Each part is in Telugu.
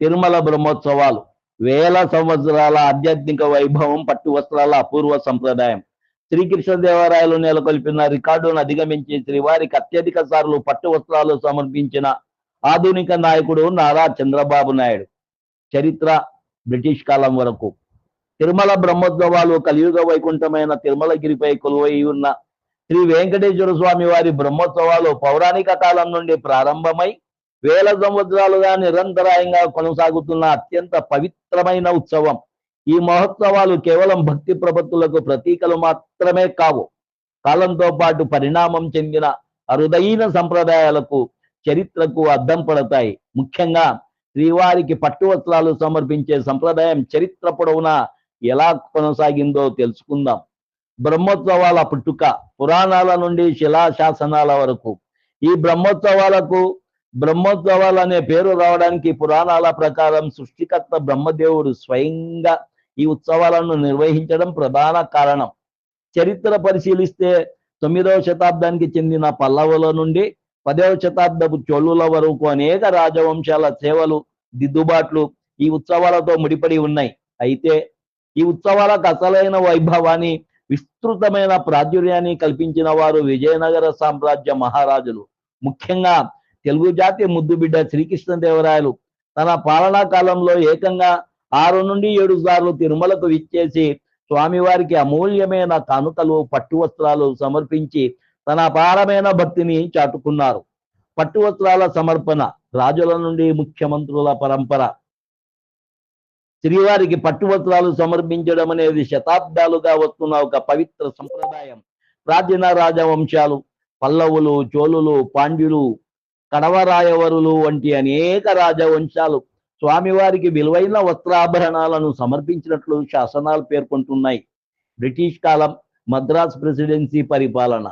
తిరుమల బ్రహ్మోత్సవాలు. వేల సంవత్సరాల ఆధ్యాత్మిక వైభవం పట్టు వస్త్రాల అపూర్వ సంప్రదాయం. శ్రీకృష్ణదేవరాయలు నెలకొల్పిన రికార్డును అధిగమించి శ్రీవారికి అత్యధిక సార్లు పట్టు వస్త్రాలు సమర్పించిన ఆధునిక నాయకుడు నారా చంద్రబాబు నాయుడు. చరిత్ర బ్రిటిష్ కాలం వరకు. తిరుమల బ్రహ్మోత్సవాలు కలియుగ వైకుంఠమైన తిరుమలగిరిపై కొలువై ఉన్న శ్రీ వెంకటేశ్వర స్వామి వారి బ్రహ్మోత్సవాలు పౌరాణిక కాలం నుండి ప్రారంభమై వేల సంవత్సరాలుగా నిరంతరాయంగా కొనసాగుతున్న అత్యంత పవిత్రమైన ఉత్సవం. ఈ మహోత్సవాలు కేవలం భక్తి ప్రపత్తులకు ప్రతీకలు మాత్రమే కావు. కాలంతో పాటు పరిణామం చెందిన అరుదైన సంప్రదాయాలకు చరిత్రకు అద్దం పడతాయి. ముఖ్యంగా శ్రీవారికి పట్టు వస్త్రాలు సమర్పించే సంప్రదాయం చరిత్ర పొడవునా ఎలా కొనసాగిందో తెలుసుకుందాం. బ్రహ్మోత్సవాల పుట్టుక పురాణాల నుండి శిలాశాసనాల వరకు. ఈ బ్రహ్మోత్సవాలకు బ్రహ్మోత్సవాలు అనే పేరు రావడానికి పురాణాల ప్రకారం సృష్టికర్త బ్రహ్మదేవుడు స్వయంగా ఈ ఉత్సవాలను నిర్వహించడం ప్రధాన కారణం. చరిత్ర పరిశీలిస్తే తొమ్మిదవ శతాబ్దానికి చెందిన పల్లవుల నుండి పదవ శతాబ్దపు చోళుల వరకు అనేక రాజవంశాల సేవలు దిద్దుబాట్లు ఈ ఉత్సవాలతో ముడిపడి ఉన్నాయి. అయితే ఈ ఉత్సవాలకు అసలైన వైభవాన్ని విస్తృతమైన ప్రాచుర్యాన్ని కల్పించిన వారు విజయనగర సామ్రాజ్య మహారాజులు. ముఖ్యంగా తెలుగు జాతి ముద్దు బిడ్డ శ్రీకృష్ణదేవరాయలు తన పాలనా కాలంలో ఏకంగా ఆరు నుండి ఏడు సార్లు తిరుమలకు విచ్చేసి స్వామివారికి అమూల్యమైన కానుకలు పట్టు వస్త్రాలు సమర్పించి తన అపారమైన భక్తిని చాటుకున్నారు. పట్టు వస్త్రాల సమర్పణ రాజుల నుండి ముఖ్యమంత్రుల పరంపర. శ్రీవారికి పట్టు వస్త్రాలు సమర్పించడం అనేది శతాబ్దాలుగా వస్తున్న ఒక పవిత్ర సంప్రదాయం. ప్రాచీన రాజవంశాలు పల్లవులు చోళులు పాండ్యులు కడవరాయవరులు వంటి అనేక రాజవంశాలు స్వామివారికి విలువైన వస్త్రాభరణాలను సమర్పించినట్లు శాసనాలు పేర్కొంటున్నాయి. బ్రిటిష్ కాలం మద్రాస్ ప్రెసిడెన్సీ పరిపాలన.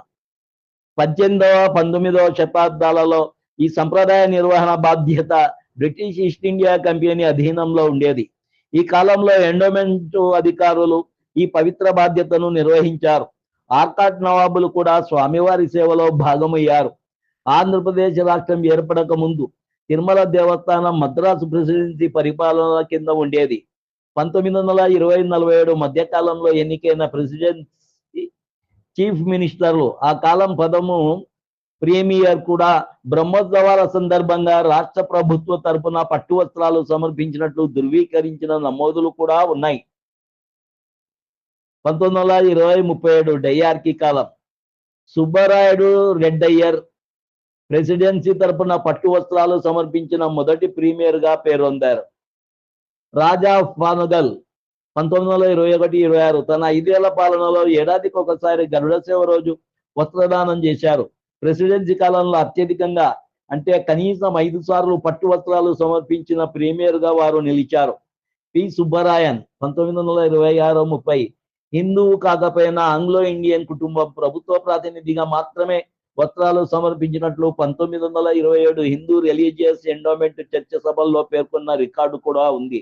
పద్దెనిమిదవ పంతొమ్మిదవ శతాబ్దాలలో ఈ సంప్రదాయ నిర్వహణ బాధ్యత బ్రిటిష్ ఈస్ట్ ఇండియా కంపెనీ అధీనంలో ఉండేది. ఈ కాలంలో ఎండోమెంట్ అధికారులు ఈ పవిత్ర బాధ్యతను నిర్వహించారు. ఆర్కాట్ నవాబులు కూడా స్వామివారి సేవలో భాగమయ్యారు. ఆంధ్రప్రదేశ్ రాష్ట్రం ఏర్పడక ముందు తిరుమల దేవస్థానం మద్రాసు ప్రెసిడెన్సీ పరిపాలన కింద ఉండేది. పంతొమ్మిది వందల ఇరవై నలభై ఏడు మధ్యకాలంలో ఎన్నికైన ప్రెసిడెన్సీ చీఫ్ మినిస్టర్లు ఆ కాలం పదము ప్రీమియర్ కూడా బ్రహ్మోత్సవాల సందర్భంగా రాష్ట్ర ప్రభుత్వ తరపున పట్టు వస్త్రాలు సమర్పించినట్లు ధృవీకరించిన నమోదులు కూడా ఉన్నాయి. పంతొమ్మిది వందల ఇరవై ముప్పై ఏడు డయ్యార్కి కాలం. సుబ్బరాయుడు రెడ్డయ్యర్ ప్రెసిడెన్సీ తరపున పట్టు వస్త్రాలు సమర్పించిన మొదటి ప్రీమియర్గా పేరొందారు. రాజా ఫానుగల్ పంతొమ్మిది వందల ఇరవై ఒకటి ఇరవై ఆరు తన ఐదేళ్ళ పాలనలో ఏడాదికి ఒకసారి గరుడ సేవ రోజు వస్త్రదానం చేశారు. ప్రెసిడెన్సీ కాలంలో అత్యధికంగా అంటే కనీసం ఐదు సార్లు పట్టు వస్త్రాలు సమర్పించిన ప్రీమియర్గా వారు నిలిచారు. పి. సుబ్బరాయన్ పంతొమ్మిది వందల ఇరవై ఆరు ముప్పై హిందువు కాకపోయినా ఆంగ్లో ఇండియన్ కుటుంబం ప్రభుత్వ ప్రాతినిధిగా మాత్రమే వస్త్రాలు సమర్పించినట్లు పంతొమ్మిది వందల ఇరవై ఏడు హిందూ రిలీజియస్ ఎండోమెంట్ చర్చ సభల్లో పేర్కొన్న రికార్డు కూడా ఉంది.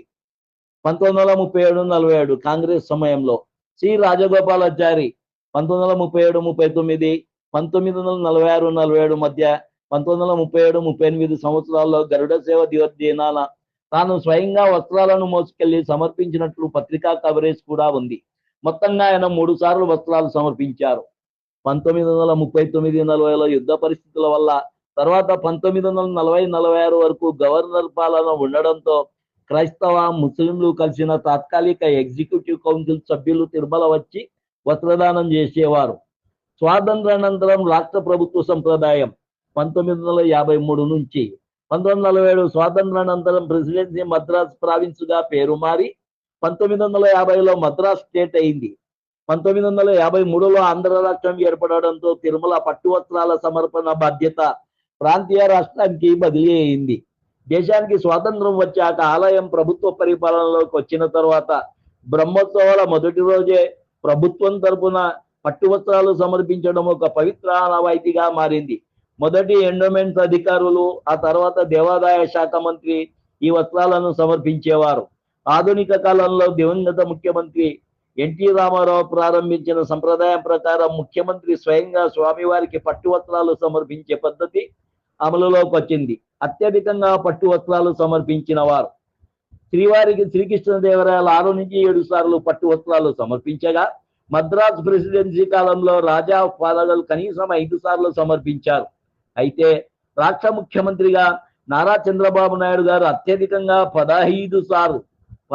పంతొమ్మిది వందల ముప్పై ఏడు నలభై ఏడు కాంగ్రెస్ సమయంలో సి. రాజగోపాలాచారి పంతొమ్మిది వందల ముప్పై ఏడు ముప్పై తొమ్మిది పంతొమ్మిది వందల నలభై ఆరు నలభై ఏడు మధ్య పంతొమ్మిది వందల ముప్పై ఏడు ముప్పై ఎనిమిది సంవత్సరాల్లో గరుడ సేవ దినాన తాను స్వయంగా వస్త్రాలను మోసుకెళ్ళి సమర్పించినట్లు పత్రికా కవరేజ్ కూడా ఉంది. మొత్తంగా ఆయన మూడు సార్లు వస్త్రాలు సమర్పించారు. పంతొమ్మిది వందల ముప్పై తొమ్మిది నలభైలో యుద్ధ పరిస్థితుల వల్ల తర్వాత పంతొమ్మిది వందల నలభై నలభై ఆరు వరకు గవర్నర్ పాలన ఉండడంతో క్రైస్తవ ముస్లింలు కలిసిన తాత్కాలిక ఎగ్జిక్యూటివ్ కౌన్సిల్ సభ్యులు తిరుమల వచ్చి వస్త్రదానం చేసేవారు. స్వాతంత్రానంతరం రాష్ట్ర ప్రభుత్వ సంప్రదాయం పంతొమ్మిది వందల యాభై మూడు నుంచి పంతొమ్మిది వందల నలభై ఏడు స్వాతంత్రానంతరం ప్రెసిడెన్సీ మద్రాస్ ప్రావిన్స్గా పేరు మారి పంతొమ్మిది వందల యాభైలో మద్రాస్ స్టేట్ అయింది. పంతొమ్మిది వందల యాభై మూడులో ఆంధ్ర రాష్ట్రం ఏర్పడడంతో తిరుమల పట్టు వస్త్రాల సమర్పణ బాధ్యత ప్రాంతీయ రాష్ట్రానికి బదిలీ అయింది దేశానికి స్వాతంత్రం వచ్చాక ఆలయం ప్రభుత్వ పరిపాలనలోకి వచ్చిన తర్వాత బ్రహ్మోత్సవాల మొదటి రోజే ప్రభుత్వం తరపున పట్టు వస్త్రాలు సమర్పించడం ఒక పవిత్ర ఆనవాయితీగా మారింది. మొదటి ఎండోమెంట్స్ అధికారులు ఆ తర్వాత దేవాదాయ శాఖ మంత్రి ఈ వస్త్రాలను సమర్పించేవారు. ఆధునిక కాలంలో దివంగత ముఖ్యమంత్రి ఎన్టీ రామారావు ప్రారంభించిన సంప్రదాయం ప్రకారం ముఖ్యమంత్రి స్వయంగా స్వామివారికి పట్టు వస్త్రాలు సమర్పించే పద్ధతి అమలులోకి వచ్చింది. అత్యధికంగా పట్టు వస్త్రాలు సమర్పించిన వారు శ్రీవారికి శ్రీకృష్ణదేవరాయలు ఆరు నుంచి ఏడు సార్లు పట్టు వస్త్రాలు సమర్పించగా మద్రాస్ ప్రెసిడెన్సీ కాలంలో రాజా పాలకులు కనీసం ఐదు సార్లు సమర్పించారు. అయితే రాష్ట్ర ముఖ్యమంత్రిగా నారా చంద్రబాబు నాయుడు గారు అత్యధికంగా పదహైదు సార్లు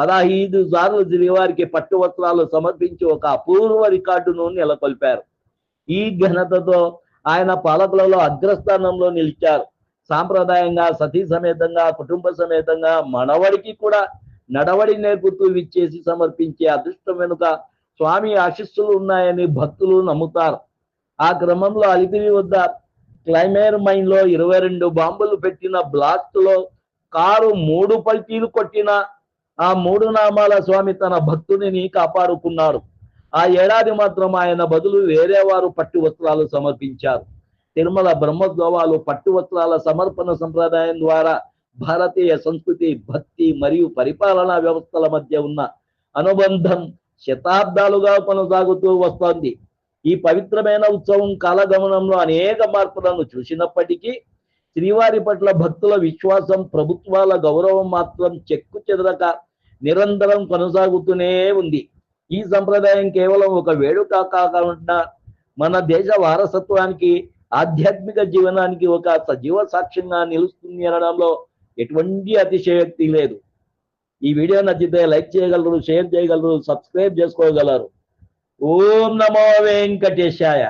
పదహైదు సార్లు శ్రీవారికి పట్టు వస్త్రాలు సమర్పించి ఒక అపూర్వ రికార్డును నెలకొల్పారు. ఈ ఘనతతో ఆయన పాలకులలో అగ్రస్థానంలో నిలిచారు. సాంప్రదాయంగా సతీ సమేతంగా కుటుంబ సమేతంగా మనవడికి కూడా నడవడి నేర్పుతూ విచ్చేసి సమర్పించే అదృష్టం వెనుక స్వామి ఆశిస్సులు ఉన్నాయని భక్తులు నమ్ముతారు. ఆ క్రమంలో అలిపిరి వద్ద క్లైమేర్ మైన్లో ఇరవై రెండు బాంబులు పెట్టిన బ్లాస్ట్లో కారు మూడు పల్టీలు కొట్టిన ఆ మూడు నామాల స్వామి తన భక్తుడిని కాపాడుకున్నాడు ఆ ఏడాది మాత్రం ఆయన బదులు వేరే వారు పట్టు వస్త్రాలు సమర్పించారు. తిరుమల బ్రహ్మోత్సవాలు పట్టు వస్త్రాల సమర్పణ సంప్రదాయం ద్వారా భారతీయ సంస్కృతి భక్తి మరియు పరిపాలనా వ్యవస్థల మధ్య ఉన్న అనుబంధం శతాబ్దాలుగా కొనసాగుతూ వస్తోంది. ఈ పవిత్రమైన ఉత్సవం కాలగమనంలో అనేక మార్పులను చూసినప్పటికీ శ్రీవారి పట్ల భక్తుల విశ్వాసం ప్రభుత్వాల గౌరవం మాత్రం చెక్కు చెదరక నిరంతరం కొనసాగుతూనే ఉంది. ఈ సంప్రదాయం కేవలం ఒక వేడుక కాకుండా మన దేశ వారసత్వానికి ఆధ్యాత్మిక జీవనానికి ఒక సజీవ సాక్ష్యంగా నిలుస్తుంది అనడంలో ఎటువంటి అతిశయోక్తి లేదు. ఈ వీడియో నచ్చితే లైక్ చేయగలరు షేర్ చేయగలరు సబ్స్క్రైబ్ చేసుకోగలరు. ఓం నమో వెంకటేశాయ.